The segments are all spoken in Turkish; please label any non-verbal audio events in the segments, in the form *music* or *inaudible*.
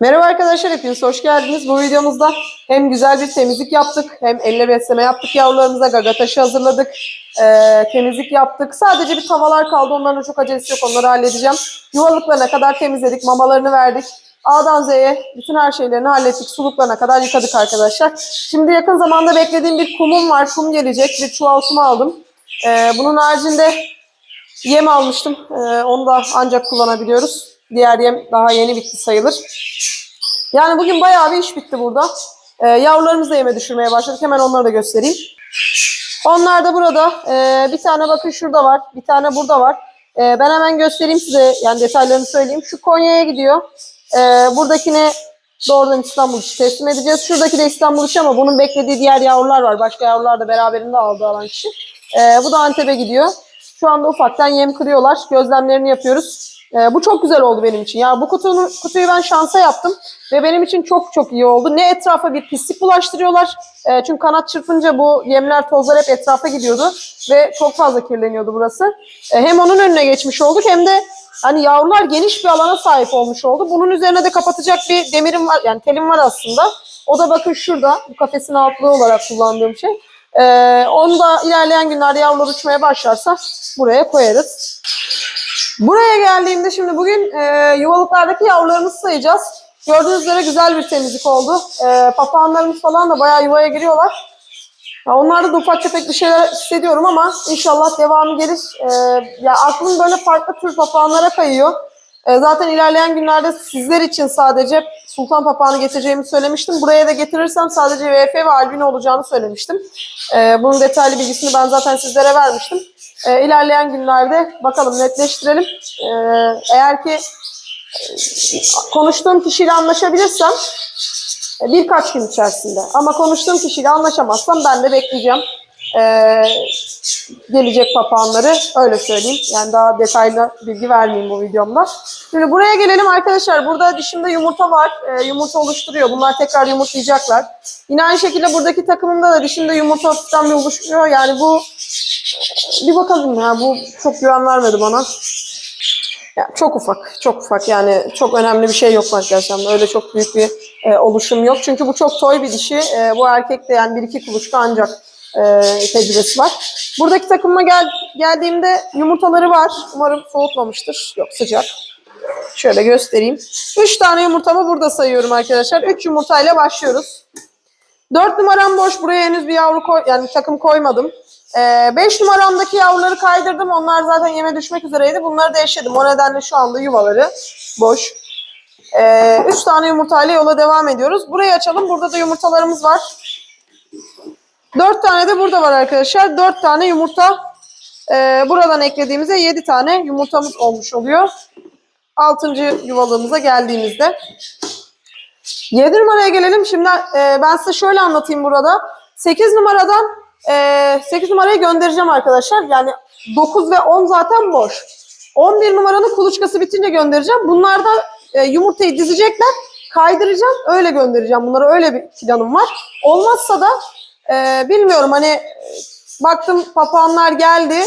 Merhaba arkadaşlar hepiniz hoş geldiniz. Bu videomuzda hem güzel bir temizlik yaptık hem elle besleme yaptık yavrularımıza. Gaga taşı hazırladık. Ee, temizlik yaptık. Sadece bir tavalar kaldı. Onların çok acelesi yok. Onları halledeceğim. Yuvalıklarına kadar temizledik. Mamalarını verdik. A'dan Z'ye bütün her şeylerini hallettik. Suluklarına kadar yıkadık arkadaşlar. Şimdi yakın zamanda beklediğim bir kumum var. Kum gelecek. Bir çuval kum aldım. Ee, bunun haricinde yem almıştım. Ee, onu da ancak kullanabiliyoruz. Diğer yem daha yeni bitti sayılır. Yani bugün bayağı bir iş bitti burada. Ee, yavrularımızı da yeme düşürmeye başladık. Hemen onları da göstereyim. Onlar da burada. Ee, bir tane bakın şurada var. Bir tane burada var. Ee, ben hemen göstereyim size. Yani detaylarını söyleyeyim. Şu Konya'ya gidiyor. Ee, buradakine doğrudan İstanbul için teslim edeceğiz. Şuradaki de İstanbul için ama bunun beklediği diğer yavrular var. Başka yavrular da beraberinde aldı alan kişi. Ee, bu da Antep'e gidiyor. Şu anda ufaktan yem kırıyorlar. Gözlemlerini yapıyoruz. Ee, bu çok güzel oldu benim için. Ya bu kutunu, kutuyu ben şansa yaptım ve benim için çok çok iyi oldu. Ne etrafa bir pislik bulaştırıyorlar. Ee, çünkü kanat çırpınca bu yemler, tozlar hep etrafa gidiyordu ve çok fazla kirleniyordu burası. Ee, hem onun önüne geçmiş olduk hem de hani yavrular geniş bir alana sahip olmuş oldu. Bunun üzerine de kapatacak bir demirim var, yani telim var aslında. O da bakın şurada, bu kafesin altlığı olarak kullandığım şey. Ee, onu da ilerleyen günlerde yavrular uçmaya başlarsa buraya koyarız. Buraya geldiğimde şimdi bugün e, yuvalıklardaki yavrularımızı sayacağız. Gördüğünüz üzere güzel bir temizlik oldu. E, papağanlarımız falan da bayağı yuvaya giriyorlar. Ya onlarda da ufak tefek bir şeyler hissediyorum ama inşallah devamı gelir. E, ya aklım böyle farklı tür papağanlara kayıyor. E, zaten ilerleyen günlerde sizler için sadece sultan papağanı getireceğimi söylemiştim. Buraya da getirirsem sadece VF ve albino olacağını söylemiştim. E, bunun detaylı bilgisini ben zaten sizlere vermiştim. E, ilerleyen günlerde bakalım netleştirelim. E, eğer ki e, konuştuğum kişiyle anlaşabilirsem e, birkaç gün içerisinde. Ama konuştuğum kişiyle anlaşamazsam ben de bekleyeceğim. E, gelecek papağanları öyle söyleyeyim. Yani daha detaylı bilgi vermeyeyim bu videomda. Şimdi buraya gelelim arkadaşlar. Burada dişimde yumurta var. E, yumurta oluşturuyor. Bunlar tekrar yumurtlayacaklar. Yine aynı şekilde buradaki takımımda da dişimde yumurta bir oluşuyor. Yani bu bir bakalım ya bu çok güven vermedi bana. Ya çok ufak, çok ufak yani çok önemli bir şey yok arkadaşlar. Öyle çok büyük bir e, oluşum yok. Çünkü bu çok toy bir dişi. E, bu erkek de yani bir iki kuluçka ancak e, tecrübesi var. Buradaki takıma gel, geldiğimde yumurtaları var. Umarım soğutmamıştır. Yok sıcak. Şöyle göstereyim. Üç tane yumurtamı burada sayıyorum arkadaşlar. Üç yumurtayla başlıyoruz. Dört numaram boş. Buraya henüz bir yavru koy, yani takım koymadım. 5 numaramdaki yavruları kaydırdım. Onlar zaten yeme düşmek üzereydi. Bunları da eşledim. O nedenle şu anda yuvaları boş. 3 tane yumurtayla yola devam ediyoruz. Burayı açalım. Burada da yumurtalarımız var. 4 tane de burada var arkadaşlar. 4 tane yumurta. Ee, buradan eklediğimizde 7 tane yumurtamız olmuş oluyor. 6. yuvalığımıza geldiğimizde. 7 numaraya gelelim. Şimdi e, ben size şöyle anlatayım burada. 8 numaradan e, 8 numarayı göndereceğim arkadaşlar. Yani 9 ve 10 zaten boş. 11 numaranın kuluçkası bitince göndereceğim. Bunlar da e, yumurtayı dizecekler. Kaydıracağım. Öyle göndereceğim. Bunlara öyle bir planım var. Olmazsa da e, bilmiyorum hani baktım papağanlar geldi.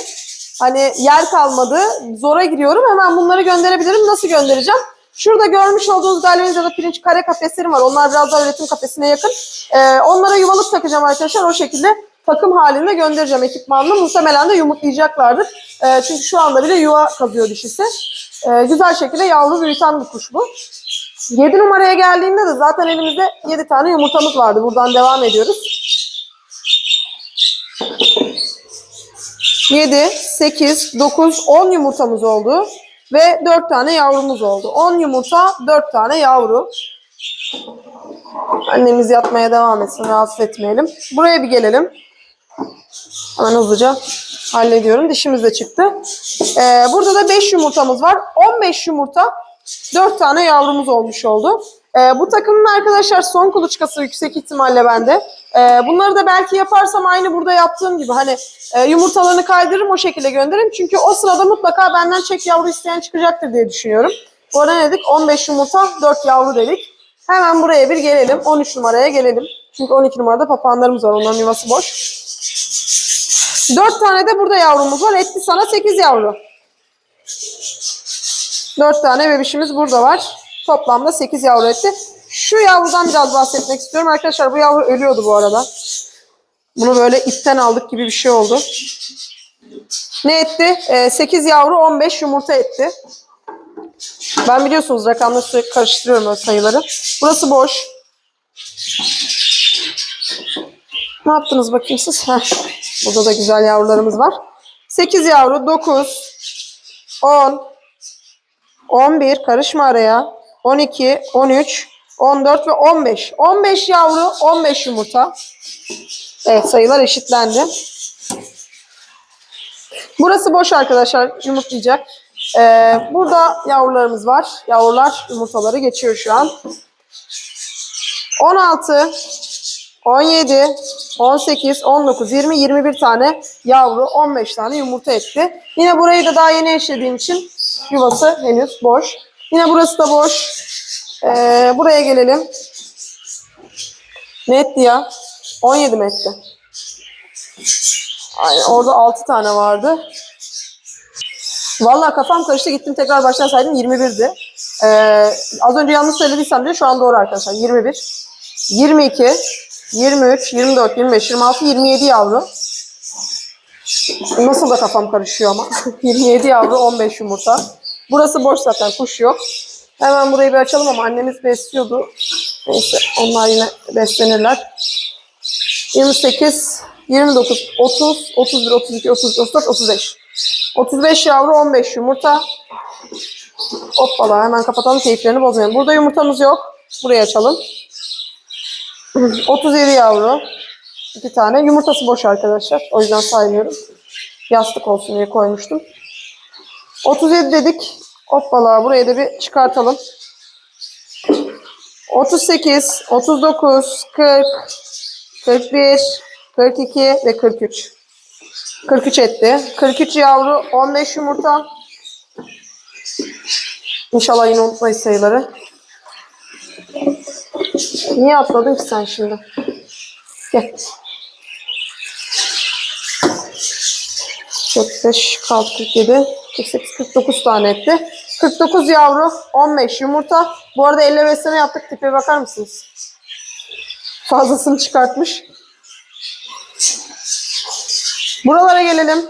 Hani yer kalmadı. Zora giriyorum. Hemen bunları gönderebilirim. Nasıl göndereceğim? Şurada görmüş olduğunuz galvanizada pirinç kare kafeslerim var. Onlar biraz daha üretim kafesine yakın. Ee, onlara yuvalık takacağım arkadaşlar. O şekilde takım halinde göndereceğim ekipmanla. Muhtemelen de yumurtlayacaklardır. Ee, çünkü şu anda bile yuva kazıyor dişisi. Ee, güzel şekilde yavru büyüten bir kuş bu. 7 numaraya geldiğinde de zaten elimizde 7 tane yumurtamız vardı. Buradan devam ediyoruz. 7, 8, 9, 10 yumurtamız oldu. Ve 4 tane yavrumuz oldu. 10 yumurta, 4 tane yavru. Annemiz yatmaya devam etsin, rahatsız etmeyelim. Buraya bir gelelim. Hemen hızlıca hallediyorum. Dişimiz de çıktı. Ee, burada da 5 yumurtamız var. 15 yumurta, 4 tane yavrumuz olmuş oldu. Ee, bu takımın arkadaşlar son kuluçkası yüksek ihtimalle bende. Ee, bunları da belki yaparsam aynı burada yaptığım gibi hani e, yumurtalarını kaydırırım o şekilde gönderirim. Çünkü o sırada mutlaka benden çek yavru isteyen çıkacaktır diye düşünüyorum. Bu arada ne dedik? 15 yumurta 4 yavru dedik. Hemen buraya bir gelelim. 13 numaraya gelelim. Çünkü 12 numarada papağanlarımız var. Onların yuvası boş. 4 tane de burada yavrumuz var. Etti sana 8 yavru. 4 tane bebişimiz burada var. toplamda 8 yavru etti. Şu yavrudan biraz bahsetmek istiyorum. Arkadaşlar bu yavru ölüyordu bu arada. Bunu böyle ipten aldık gibi bir şey oldu. Ne etti? Ee, 8 yavru 15 yumurta etti. Ben biliyorsunuz rakamları sürekli karıştırıyorum o sayıları. Burası boş. Ne yaptınız bakayım siz? Heh. Burada da güzel yavrularımız var. 8 yavru, 9, 10, 11, karışma araya, 12, 13, 14 ve 15. 15 yavru, 15 yumurta. Evet sayılar eşitlendi. Burası boş arkadaşlar yumurtlayacak. Ee, burada yavrularımız var. Yavrular yumurtaları geçiyor şu an. 16, 17, 18, 19, 20, 21 tane yavru, 15 tane yumurta etti. Yine burayı da daha yeni eşlediğim için yuvası henüz boş. Yine burası da boş. Ee, buraya gelelim. Ne etti ya? 17 mi etti? Aynen, orada 6 tane vardı. Vallahi kafam karıştı gittim tekrar baştan saydım 21'di. Ee, az önce yanlış söylediysem de şu an doğru arkadaşlar 21, 22, 23, 24, 25, 26, 27 yavru. Nasıl da kafam karışıyor ama. *laughs* 27 yavru 15 yumurta. Burası boş zaten kuş yok. Hemen burayı bir açalım ama annemiz besliyordu. Neyse onlar yine beslenirler. 28, 29, 30, 31, 32, 33, 34, 35. 35 yavru 15 yumurta. Hoppala hemen kapatalım keyiflerini bozmayalım. Burada yumurtamız yok. Burayı açalım. 37 yavru. 2 tane. Yumurtası boş arkadaşlar. O yüzden saymıyorum. Yastık olsun diye koymuştum. 37 dedik. Hoppala burayı da bir çıkartalım. 38, 39, 40, 41, 42 ve 43. 43 etti. 43 yavru, 15 yumurta. İnşallah yine unutmayız sayıları. Niye atladın ki sen şimdi? Gel. 45, 46, 47, 48, 49 tane etti. 49 yavru, 15 yumurta. Bu arada elle besleme yaptık. Tipe bakar mısınız? Fazlasını çıkartmış. Buralara gelelim.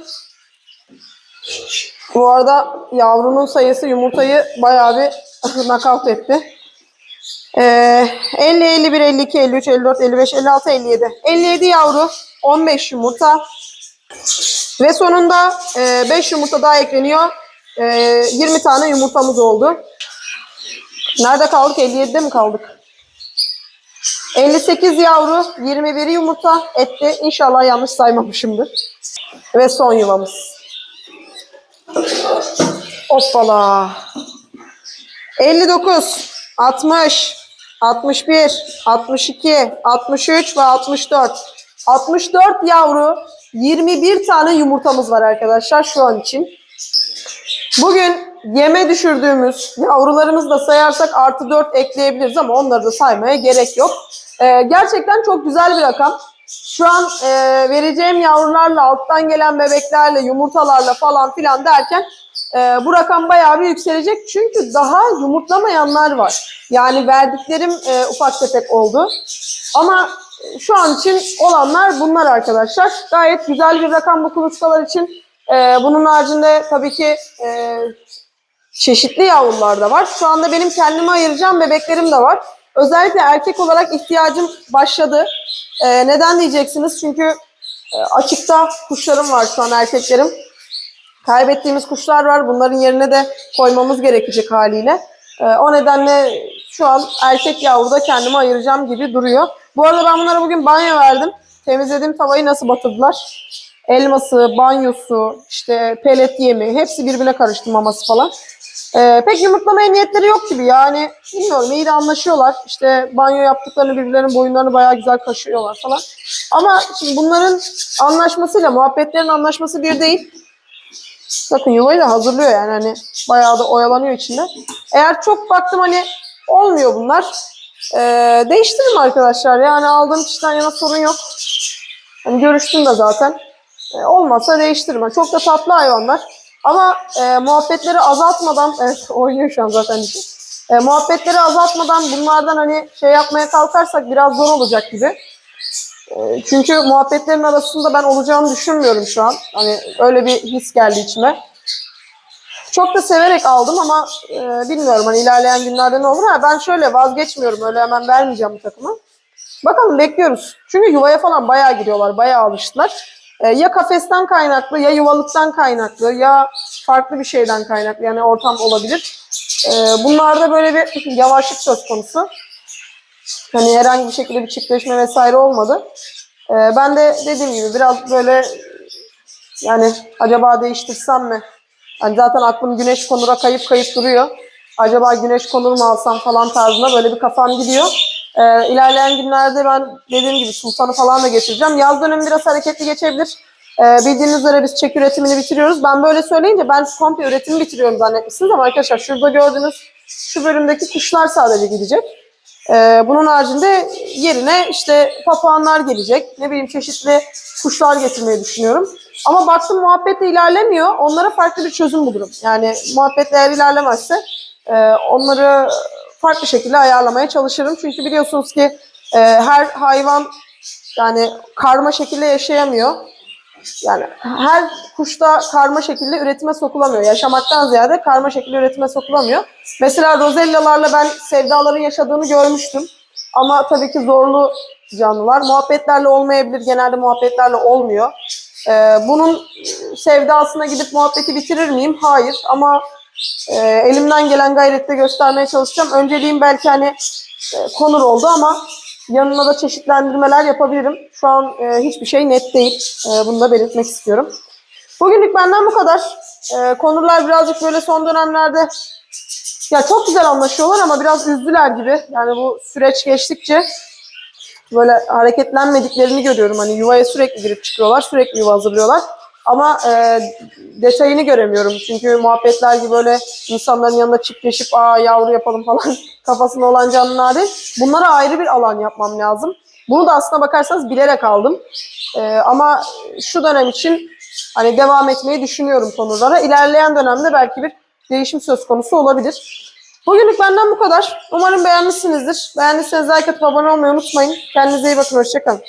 Bu arada yavrunun sayısı yumurtayı bayağı bir *laughs* knockout etti. Ee, 50, 51, 52, 53, 54, 55, 56, 57. 57 yavru, 15 yumurta. Ve sonunda 5 yumurta daha ekleniyor. E, 20 tane yumurtamız oldu. Nerede kaldık? 57'de mi kaldık? 58 yavru, 21 yumurta etti. İnşallah yanlış saymamışımdır. Ve son yuvamız. Hoppala. 59, 60, 61, 62, 63 ve 64. 64 yavru, 21 tane yumurtamız var arkadaşlar şu an için. Bugün yeme düşürdüğümüz yavrularımızı da sayarsak artı 4 ekleyebiliriz ama onları da saymaya gerek yok. Ee, gerçekten çok güzel bir rakam. Şu an e, vereceğim yavrularla, alttan gelen bebeklerle, yumurtalarla falan filan derken e, bu rakam bayağı bir yükselecek. Çünkü daha yumurtlamayanlar var. Yani verdiklerim e, ufak tefek oldu. Ama şu an için olanlar bunlar arkadaşlar. Gayet güzel bir rakam bu kuluçkalar için. Ee, bunun haricinde tabii ki e, çeşitli yavrular da var. Şu anda benim kendime ayıracağım bebeklerim de var. Özellikle erkek olarak ihtiyacım başladı. Ee, neden diyeceksiniz? Çünkü e, açıkta kuşlarım var şu an erkeklerim. Kaybettiğimiz kuşlar var. Bunların yerine de koymamız gerekecek haliyle. Ee, o nedenle şu an erkek yavruda kendime ayıracağım gibi duruyor. Bu arada ben bunlara bugün banyo verdim. Temizlediğim tavayı nasıl batırdılar? Elması, banyosu, işte pelet yemi hepsi birbirine karıştı maması falan. Ee, pek yumurtlamaya niyetleri yok gibi yani bilmiyorum iyi de anlaşıyorlar. İşte banyo yaptıklarını birbirlerinin boyunlarını bayağı güzel kaşıyorlar falan. Ama şimdi bunların anlaşmasıyla muhabbetlerin anlaşması bir değil. Bakın yuvayı da hazırlıyor yani hani bayağı da oyalanıyor içinde. Eğer çok baktım hani olmuyor bunlar. Ee, değiştiririm arkadaşlar yani aldığım kişiden yana sorun yok. Hani görüştüm de zaten. Ee, olmazsa değiştiririm. Çok da tatlı hayvanlar. Ama e, muhabbetleri azaltmadan, evet oynuyor şu an zaten. E, muhabbetleri azaltmadan bunlardan hani şey yapmaya kalkarsak biraz zor olacak gibi. E, çünkü muhabbetlerin arasında ben olacağını düşünmüyorum şu an. Hani öyle bir his geldi içime. Çok da severek aldım ama e, bilmiyorum hani ilerleyen günlerde ne olur. Ha, ben şöyle vazgeçmiyorum öyle hemen vermeyeceğim bu takımı. Bakalım bekliyoruz. Çünkü yuvaya falan bayağı giriyorlar, bayağı alıştılar. E, ya kafesten kaynaklı, ya yuvalıktan kaynaklı, ya farklı bir şeyden kaynaklı. Yani ortam olabilir. E, bunlarda böyle bir yavaşlık söz konusu. Hani herhangi bir şekilde bir çiftleşme vesaire olmadı. E, ben de dediğim gibi biraz böyle yani acaba değiştirsem mi? Hani zaten aklım güneş konura kayıp kayıp duruyor. Acaba güneş konur mu alsam falan tarzında böyle bir kafam gidiyor. Ee, ilerleyen günlerde ben dediğim gibi sultanı falan da getireceğim. Yaz dönemi biraz hareketli geçebilir. Ee, bildiğiniz üzere biz çek üretimini bitiriyoruz. Ben böyle söyleyince ben komple üretimi bitiriyorum zannetmişsiniz ama arkadaşlar şurada gördüğünüz şu bölümdeki kuşlar sadece gidecek. Ee, bunun haricinde yerine işte papağanlar gelecek. Ne bileyim çeşitli kuşlar getirmeyi düşünüyorum. Ama baktım muhabbet de ilerlemiyor. Onlara farklı bir çözüm bulurum. Yani muhabbet eğer ilerlemezse e, onları farklı şekilde ayarlamaya çalışırım. Çünkü biliyorsunuz ki e, her hayvan yani karma şekilde yaşayamıyor. Yani her kuşta karma şekilde üretime sokulamıyor. Yaşamaktan ziyade karma şekilde üretime sokulamıyor. Mesela rozellalarla ben sevdaların yaşadığını görmüştüm. Ama tabii ki zorlu canlılar. Muhabbetlerle olmayabilir. Genelde muhabbetlerle olmuyor. Ee, bunun sevdasına gidip muhabbeti bitirir miyim? Hayır. Ama e, elimden gelen gayrette göstermeye çalışacağım. Önceliğim belki hani e, konur oldu ama yanına da çeşitlendirmeler yapabilirim. Şu an e, hiçbir şey net değil. E, bunu da belirtmek istiyorum. Bugünlük benden bu kadar. E, konurlar birazcık böyle son dönemlerde ya çok güzel anlaşıyorlar ama biraz üzdüler gibi. Yani bu süreç geçtikçe böyle hareketlenmediklerini görüyorum. Hani yuvaya sürekli girip çıkıyorlar, sürekli yuva hazırlıyorlar. Ama e, detayını göremiyorum. Çünkü muhabbetler gibi böyle insanların yanında çiftleşip aa yavru yapalım falan *laughs* kafasında olan canlılar değil. Bunlara ayrı bir alan yapmam lazım. Bunu da aslına bakarsanız bilerek aldım. E, ama şu dönem için hani devam etmeyi düşünüyorum konulara. İlerleyen dönemde belki bir değişim söz konusu olabilir. Bugünlük benden bu kadar. Umarım beğenmişsinizdir. Beğendiyseniz like atıp abone olmayı unutmayın. Kendinize iyi bakın. Hoşçakalın.